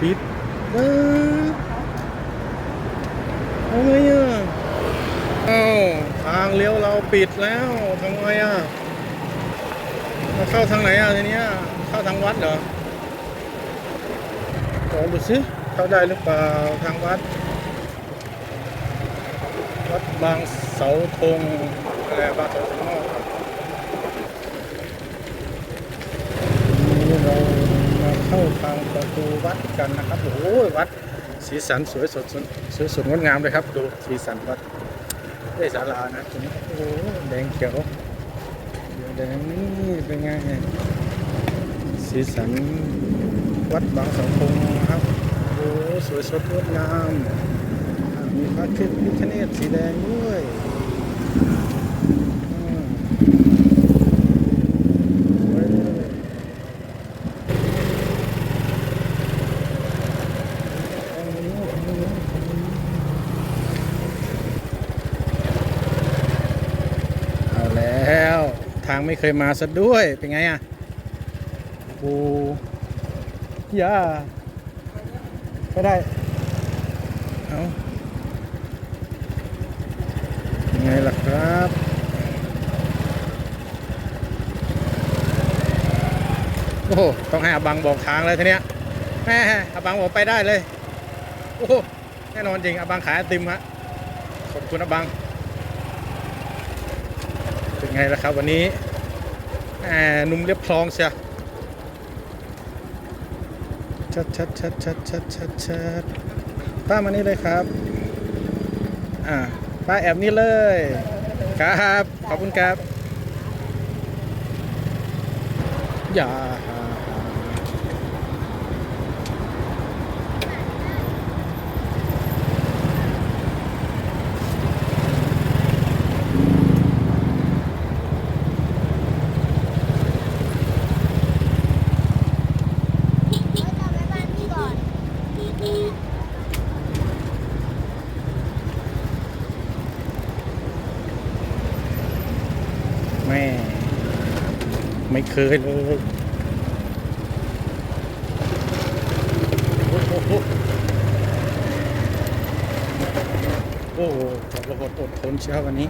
ปิดเออเอาไงอะเอ้าทางเลี้ยวเราปิดแล้วทำไงอะมาเข้าทางไหนอะทีเนี้ยเข้าทางวัดเหรอลอดูสิเข้าได้หรือเปล่าทางวัด วัดบางเสาธงอะไรบางเสาธงนอกครับนี่เรามาเข้าทาง ประตูวัดกันนะครับโอ้โหวัดสีสันสวยสดสวยสดงดงามเลยครับ ดูสีสันวัดได้ศาลานะตรงนี้โอ้โหแดงเขียวแดงนี่เป็นไงสีสันวัดบางเสาธงนะครับโอ้สวยสดงดงามมีพระคริสต์พิคเนตสีแดงด้วยอืมเว้ยเอาแล้ว ทางไม่เคยมาซะด้วย เป็นไงอะโอ้ย่าไม่ได้ เอายังไงล่ะครับโอ้โหต้องให้อบังบอกทางเลยทีเนี้ยแม่อบังบอกไปได้เลย โอ้โหแน่นอนจริงอบังขายไอติมฮะขอบคุณอบัง เป็นไงล่ะครับ วันนี้แหนุ่มเรียบคลองเชียชัดชัดชัดชัดชัดชัดชัดป้ามานี่เลยครับ อ่าป้าแอบนี่เลย ครับ ขอบคุณครับ อย่า แม่ไม่เคยเลยโอ้โหอ้โหขับรถอดทนเช้าวันนี้